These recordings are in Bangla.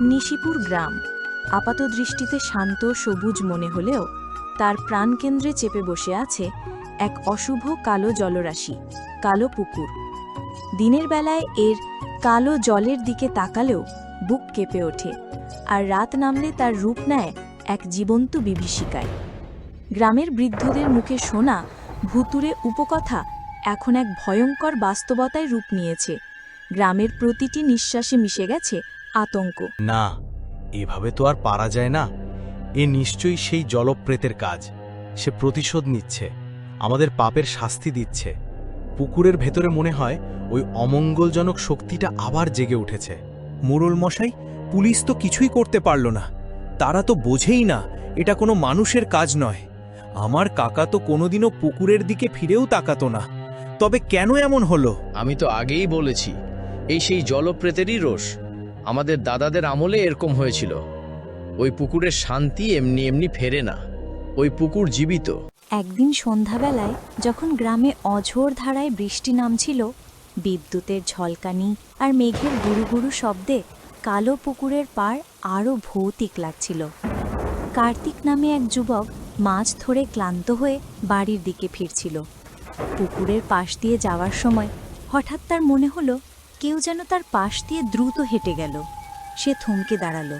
নিশিপুর গ্রাম। আপাত দৃষ্টিতে শান্ত, সবুজ মনে হলেও তার প্রাণকেন্দ্রে চেপে বসে আছে এক অশুভ কালো জলরাশি, কালো পুকুর। দিনের বেলায় এর কালো জলের দিকে তাকালেও বুক কেঁপে ওঠে আর রাত নামলে তার রূপ নেয় এক জীবন্ত বিভীষিকায়। গ্রামের বৃদ্ধদের মুখে শোনা ভুতুরে উপকথা এখন এক ভয়ঙ্কর বাস্তবতায় রূপ নিয়েছে। গ্রামের প্রতিটি নিঃশ্বাসে মিশে গেছে আতঙ্ক। না এভাবে তো আর পারা যায় না। এ নিশ্চয়ই সেই জলপ্রেতের কাজ। সে প্রতিশোধ নিচ্ছে আমাদের পাপের শাস্তি দিচ্ছে। পুকুরের ভেতরে মনে হয় ওই অমঙ্গলজনক শক্তিটা আবার জেগে উঠেছে। মোড়ল মশাই পুলিশ তো কিছুই করতে পারল না। তারা তো বোঝেই না এটা কোনো মানুষের কাজ নয়। আমার কাকা তো কোনোদিনও পুকুরের দিকে ফিরেও তাকাতো না। তবে কেন এমন হলো? আমি তো আগেই বলেছি এই সেই জলপ্রেতেরই রোষ। আমাদের দাদাদের আমলে এরকম হয়েছিল। ওই পুকুরের শান্তি এমনি এমনি ফেরে না। ওই পুকুর জীবিত। একদিন সন্ধ্যাবেলায় যখন গ্রামে অঝোর ধারায় বৃষ্টি নামছিল, বিদ্যুতের ঝলকানি আর মেঘের গুরু গুরু শব্দে কালো পুকুরের পার আরও ভৌতিক লাগছিল। কার্তিক নামে এক যুবক মাছ ধরে ক্লান্ত হয়ে বাড়ির দিকে ফিরছিল। পুকুরের পাশ দিয়ে যাওয়ার সময় হঠাৎ তার মনে হলো কেউ যেন তার পাশ দিয়ে দ্রুত হেঁটে গেল। সে থমকে দাঁড়াল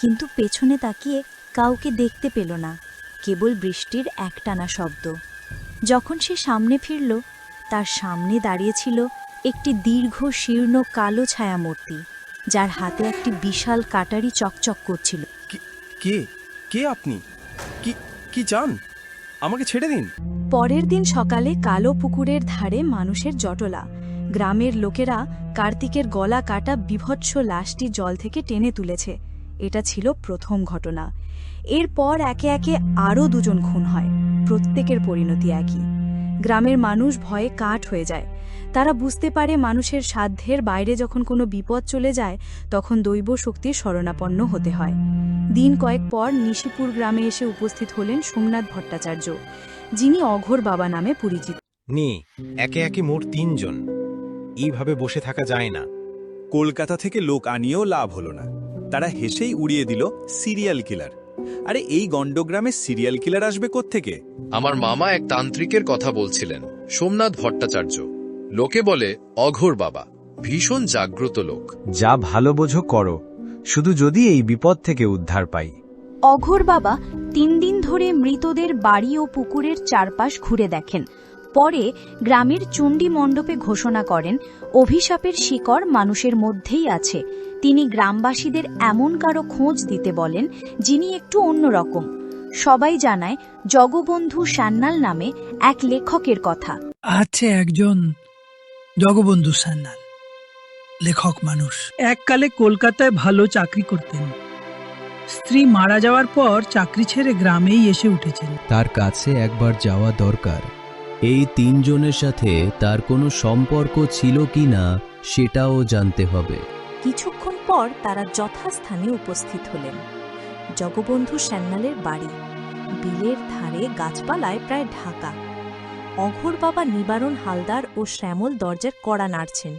কিন্তু পেছনে তাকিয়ে কাউকে দেখতে পেল না কেবল বৃষ্টির একটানা শব্দ। যখন সে সামনে ফিরল তার সামনে দাঁড়িয়েছিল একটি দীর্ঘ শীর্ণ কালো ছায়ামূর্তি যার হাতে একটি বিশাল কাটারি চকচক করছিল। কে কে আপনি? কি কি চান? আমাকে ছেড়ে দিন। পরের দিন সকালে কালো পুকুরের ধারে মানুষের জটলা গ্রামের লোকেরা কার্তিকের গলা কাটা বিভৎস লাশটি জল থেকে টেনে তুলেছে। এটা ছিল প্রথম ঘটনা। এরপর একে একে আরও দুজন খুন হয়। প্রত্যেকের পরিণতি একই। গ্রামের মানুষ ভয়ে কাঠ হয়ে যায়। তারা বুঝতে পারে মানুষের সাধ্যের বাইরে যখন কোনো বিপদ চলে যায়, তখন দৈব শক্তির শরণাপন্ন হতে হয়। দিন কয়েক পর নিশিপুর গ্রামে এসে উপস্থিত হলেন সোমনাথ ভট্টাচার্য, যিনি অঘোর বাবা নামে পরিচিত। নে, একে একে মোট তিনজন। এইভাবে বসে থাকা যায় না। কলকাতা থেকে লোক আনিয়েও লাভ হলো না। তারা হেসেই উড়িয়ে দিল সিরিয়াল কিলার। আরে এই গণ্ডগ্রামে সিরিয়াল কিলার আসবে কোত্থেকে? আমার মামা এক তান্ত্রিকের কথা বলছিলেন সোমনাথ ভট্টাচার্য। লোকে বলে অঘোর বাবা ভীষণ জাগ্রত লোক। যা ভালো বোঝো করো শুধু যদি এই বিপদ থেকে উদ্ধার পাই। অঘোর বাবা তিন দিন ধরে মৃতদের বাড়ি ও পুকুরের চারপাশ ঘুরে দেখেন। পরে গ্রামের চণ্ডী মণ্ডপে ঘোষণা করেন অভিশাপের শিকড় মানুষের মধ্যেই আছে। তিনি গ্রামবাসীদের এমন কারও খোঁজ দিতে বলেন যিনি একটু অন্যরকম সবাই জানায় জগবন্ধু সান্যাল নামে এক লেখকের কথা। আছে একজন জগবন্ধু সান্যাল লেখক মানুষ। এককালে কলকাতায় ভালো চাকরি করতেন। স্ত্রী মারা যাওয়ার পর চাকরি ছেড়ে গ্রামেই এসে উঠেছেন। তার কাছে একবার যাওয়া দরকার। এই তিনজনের সাথে তার কোনো সম্পর্ক ছিল কি না, সেটাও জানতে হবে। কিছুক্ষণ পর তারা যথাস্থানে উপস্থিত হলেন। জগবন্ধু স্যান্নালের বাড়ি। বিলের ধারে গাছপালায় প্রায় ঢাকা। অঘোর বাবা নিবারণ হালদার ও শ্যামল দরজার কড়া নাড়ছেন।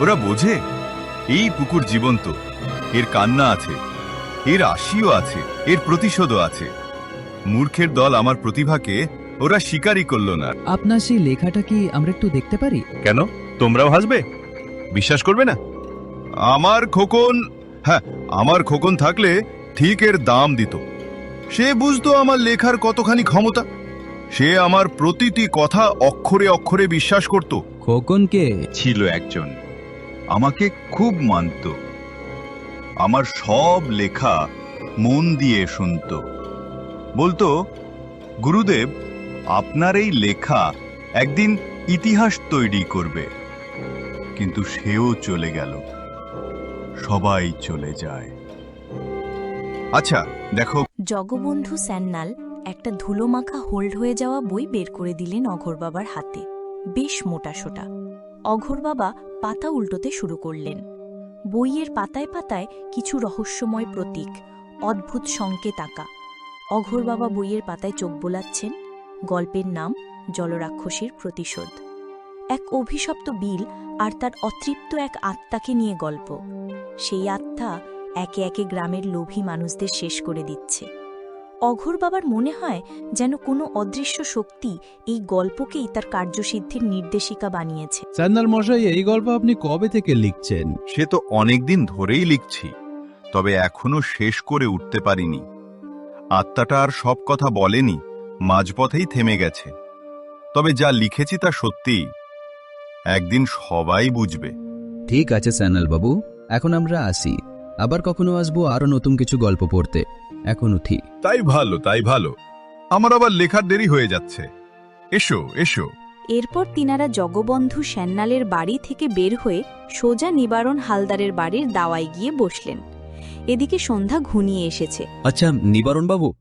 ওরা বোঝে? এই পুকুর জীবন্ত। এর কান্না আছে এর আশিও আছে এর প্রতিশোধও আছে। মূর্খের দল আমার প্রতিভাকে ওরা শিকারই করল না। আপনার সেই লেখাটা কি আমরা একটু দেখতে পারি? কেন? তোমরাও হাসবে? বিশ্বাস করবে না? আমার খোকন হ্যাঁ আমার খোকন থাকলে ঠিক এর দাম দিত। সে বুঝতো আমার লেখার কতখানি ক্ষমতা। সে আমার প্রতিটি কথা অক্ষরে অক্ষরে বিশ্বাস করত। খোকনকে ছিল একজন আমাকে খুব মানত। আমার সব লেখা মন দিয়ে শুনত। বলতো, গুরুদেব, আপনার এই লেখা একদিন ইতিহাস তৈরি করবে। কিন্তু সেও চলে গেল। সবাই চলে যায়। আচ্ছা দেখো। জগবন্ধু স্যান্নাল একটা ধুলোমাখা হোল্ড হয়ে যাওয়া বই বের করে দিলেন অঘোর বাবার হাতে। বেশ মোটাসোটা অঘোর বাবা পাতা উল্টোতে শুরু করলেন। বইয়ের পাতায় পাতায় কিছু রহস্যময় প্রতীক, অদ্ভুত সংকেত আঁকা। অঘোর বাবা বইয়ের পাতায় চোখ বোলাচ্ছেন, গল্পের নাম জলরাক্ষসীর প্রতিশোধ। এক অভিশপ্ত বিল আর তার অতৃপ্ত এক আত্মাকে নিয়ে গল্প। সেই আত্মা একে একে গ্রামের লোভী মানুষদের শেষ করে দিচ্ছে। অঘোর বাবার মনে হয় যেন কোনো অদৃশ্য শক্তি এই গল্পকেই তার কার্যসিদ্ধির নির্দেশিকা বানিয়েছে। স্যান্নাল মশাই এই গল্প আপনি কবে থেকে লিখছেন? সে তো অনেকদিন ধরেই লিখছি তবে এখনও শেষ করে উঠতে পারিনি। আত্মাটা আর সব কথা বলেনি মাঝপথেই থেমে গেছে। তবে যা লিখেছি তা সত্যিই একদিন সবাই বুঝবে। ঠিক আছে স্যান্নাল বাবু এখন আমরা আসি। আবার কখনো আসব আরও নতুন কিছু গল্প পড়তে। এখন উঠি। তাই ভালো তাই ভালো। আমার আবার লেখার দেরি হয়ে যাচ্ছে। এসো এসো। এরপর তিনারা জগবন্ধু স্যান্নালের বাড়ি থেকে বের হয়ে সোজা নিবারণ হালদারের বাড়ির দাওয়ায় গিয়ে বসলেন। এদিকে সন্ধ্যা ঘনিয়ে এসেছে। আচ্ছা নিবারণ বাবু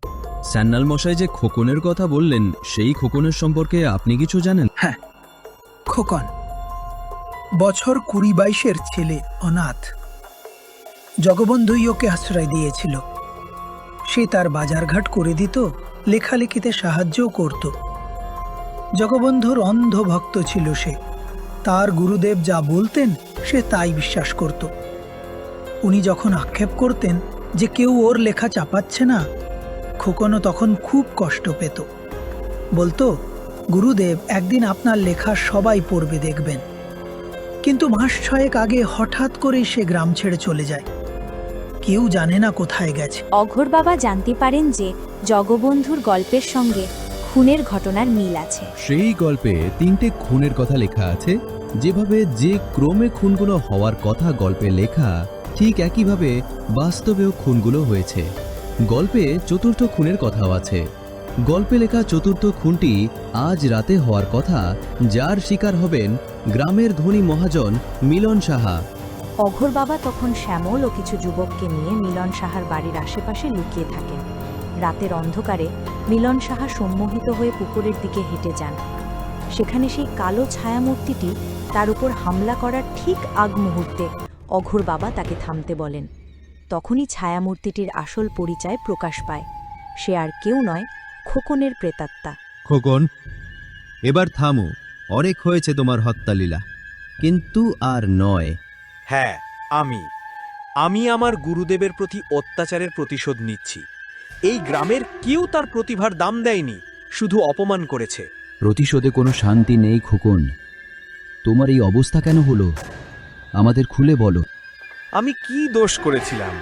স্যান্নাল মশাই যে খোকনের কথা বললেন সেই খোকনের সম্পর্কে আপনি কিছু জানেন? হ্যাঁ খোকন। বছর কুড়ি বাইশের ছেলে অনাথ। জগবন্ধুই ওকে আশ্রয় দিয়েছিল। সে তার বাজারঘাট করে দিত, লেখালেখিতে সাহায্যও করত। জগবন্ধুর অন্ধ ভক্ত ছিল সে। তার গুরুদেব যা বলতেন, সে তাই বিশ্বাস করত। উনি যখন আক্ষেপ করতেন যে কেউ ওর লেখা চাপাচ্ছে না, খোকনও তখন খুব কষ্ট পেত। বলতো, গুরুদেব, একদিন আপনার লেখা সবাই পড়বে দেখবেন। কিন্তু মাস ছয়েক আগে হঠাৎ করেই সে গ্রাম ছেড়ে চলে যায়। কেউ জানে না কোথায় গেছে। অঘোর বাবা জানতে পারেন যে জগবন্ধুর গল্পের সঙ্গে খুনের ঘটনার মিল আছে। সেই গল্পে তিনটে খুনের কথা লেখা আছে যেভাবে যে ক্রমে খুনগুলো হওয়ার কথা গল্পে লেখা ঠিক একইভাবে বাস্তবেও খুনগুলো হয়েছে। গল্পে চতুর্থ খুনের কথাও আছে। গল্পে লেখা চতুর্থ খুনটি আজ রাতে হওয়ার কথা যার শিকার হবেন গ্রামের ধনী মহাজন মিলন সাহা। অঘোর বাবা তখন শ্যামল ও কিছু যুবককে নিয়ে মিলন সাহার বাড়ির আশেপাশে লুকিয়ে থাকেন। রাতের অন্ধকারে মিলন সাহা সম্মোহিত হয়ে পুকুরের দিকে হেঁটে যান। সেখানে সেই কালো ছায়ামূর্তিটি তার উপর হামলা করার ঠিক আগ মুহূর্তে অঘোর বাবা তাকে থামতে বলেন। তখনই ছায়ামূর্তিটির আসল পরিচয় প্রকাশ পায়। সে আর কেউ নয়, খোকনের প্রেতাত্মা। খোকন, এবার থামো। অনেক হয়েছে তোমার হত্যালীলা। কিন্তু আর নয়। হ্যাঁ আমি। আমি আমার গুরুদেবের প্রতি অত্যাচারের প্রতিশোধ নিচ্ছি। এই গ্রামের কেউ তার প্রতিভার দাম দেয়নি শুধু অপমান করেছে। প্রতিশোধে কোনো শান্তি নেই খোকন। তোমার এই অবস্থা কেন হলো? আমাদের খুলে বলো। আমি কি দোষ করেছিলাম?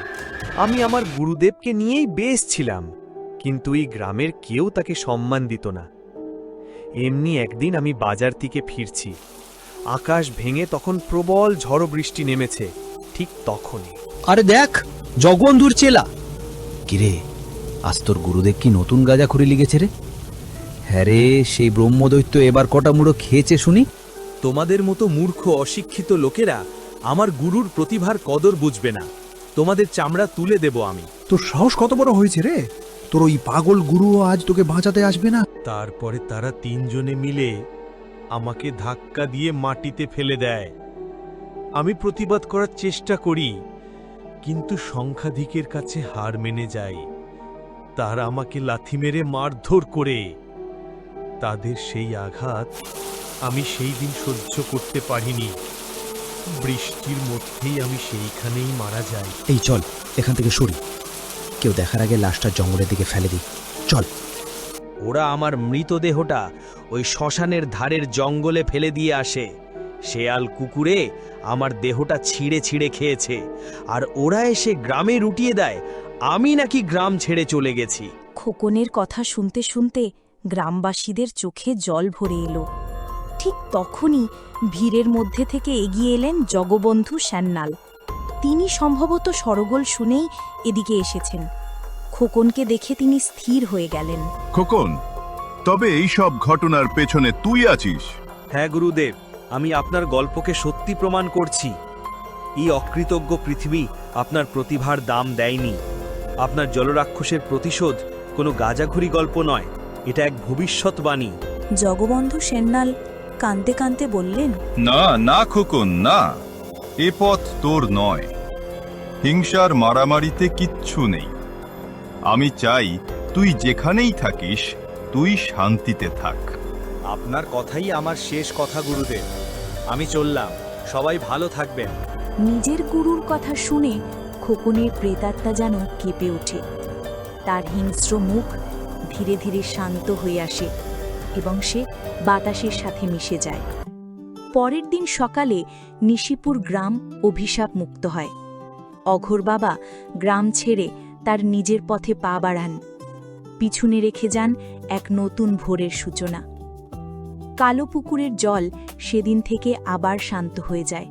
আমি আমার গুরুদেবকে নিয়েই বেশ ছিলাম কিন্তু এই গ্রামের কেউ তাকে সম্মান দিত না। এমনি একদিন আমি বাজার থেকে ফিরছি। আকাশ ভেঙে তখন প্রবল ঝড় বৃষ্টি নেমেছে ঠিক তখনই। আরে দেখ জগবন্ধুর চেলা। কিরে আজ তোর গুরুদেব কি নতুন গাজা খুঁড়ে লিগেছে রে? হ্যাঁ রে সেই ব্রহ্মদৈত্য এবার কটা মুড়ো খেয়েছে শুনি। তোমাদের মতো মূর্খ অশিক্ষিত লোকেরা আমার গুরুর প্রতিভার কদর বুঝবে না। তোমাদের চামড়া তুলে দেব আমি। তোর সাহস কত বড় হয়েছে রে? তোর ওই পাগল গুরুও আজ তোকে বাঁচাতে আসবে না? তারপরে তারা তিনজনে মিলে আমাকে ধাক্কা দিয়ে মাটিতে ফেলে দেয়। আমি প্রতিবাদ করার চেষ্টা করি, কিন্তু সংখ্যাধিকের কাছে হার মেনে যাই। তারা আমাকে লাথি মেরে মারধর করে। তাদের সেই আঘাত আমি সেই দিন সহ্য করতে পারিনি। বৃষ্টির মধ্যেই আমি সেইখানেই মারা যাই। এই চল, এখান থেকে সরি। কেউ দেখার আগে লাশটা জঙ্গলের দিকে ফেলে দিই। চল। ওরা আমার মৃতদেহটা ওই শ্মশানের ধারের জঙ্গলে ফেলে দিয়ে আসে। শেয়াল কুকুরে আমার দেহটা ছিঁড়ে ছিঁড়ে খেয়েছে। আর ওরা এসে গ্রামে রুটিয়ে দেয়, আমি নাকি গ্রাম ছেড়ে চলে গেছি। খোকনের কথা শুনতে শুনতে গ্রামবাসীদের চোখে জল ভরে এলো। ঠিক তখনই ভিড়ের মধ্যে থেকে এগিয়ে এলেন জগবন্ধু স্যান্নাল তিনি সম্ভবত সরগোল শুনেই এদিকে এসেছেন। খোকনকে দেখে তিনি স্থির হয়ে গেলেন। খোকন তবে এই সব ঘটনার পেছনে তুই আছিস? হ্যাঁ গুরুদেব আমি আপনার গল্পকে সত্যি প্রমাণ করছি। এই অকৃতজ্ঞ পৃথিবী আপনার প্রতিভার দাম দেয়নি। আপনার জলরাক্ষসের প্রতিশোধ কোনো গাজাঘুরি গল্প নয় এটা এক ভবিষ্যৎবাণী জগবন্ধু সেন্নাল কাঁদতে কাঁদতে বললেন না না খোকন না এ পথ তোর নয়। হিংসার মারামারিতে কিচ্ছু নেই। আমি চাই তুই যেখানেই থাকিস তুই শান্তিতে থাক। আপনার কথাই আমার শেষ কথা গুরুদেব। আমি চললাম। সবাই ভালো থাকবেন। নিজের গুরুর কথা শুনে খোকনের প্রেতাত্মা যেন কেঁপে ওঠে। তার হিংস্র মুখ ধীরে ধীরে শান্ত হয়ে আসে এবং সে বাতাসের সাথে মিশে যায়। পরের দিন সকালে নিশিপুর গ্রাম অভিশাপ মুক্ত হয়। অঘোর বাবা গ্রাম ছেড়ে তার নিজের পথে পা বাড়ান। পিছনে রেখে যান এক নতুন ভোরের সূচনা। কালো পুকুরের জল সেদিন থেকে আবার শান্ত হয়ে যায়।